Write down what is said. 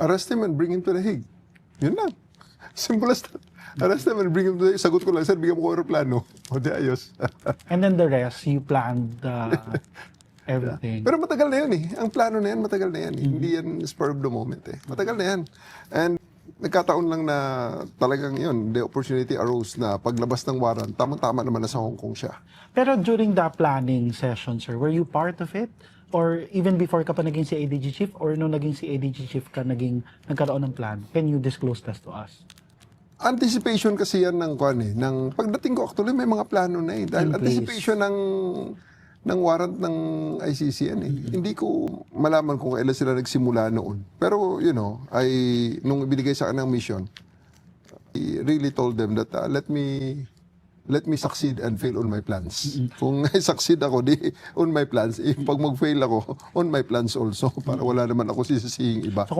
arrest him and bring him to the Hague. Yun lang. Simple as that. Arrest him and bring him to the Hague. Sagot ko lang, sir, bigyan mo ko aeroplano. O di ayos. And then the rest, you planned uh, everything. Pero matagal na yun eh. Ang plano na yan, matagal na yan. eh. Hindi yan spur of the moment eh. Matagal na yan. And nagkataon lang na talagang yun, the opportunity arose na paglabas ng warrant, tamang-tama naman na sa Hong Kong siya. Pero during the planning session, sir, were you part of it? Or even before ka pa naging si ADG chief? Or nung naging si ADG chief ka, naging, nagkaroon ng plan? Can you disclose that to us? Anticipation kasi yan ng kwan eh. Ng, pagdating ko actually may mga plano na eh. Dahil In place. anticipation ng ng warrant ng ICC yan eh. Hindi ko malaman kung kailan sila nagsimula noon. Pero you know, ay nung ibinigay sa akin ng mission, I really told them that uh, let me let me succeed and fail on my plans. Kung succeed ako di on my plans, eh, pag mag-fail ako on my plans also para wala naman ako sisisihing iba. So,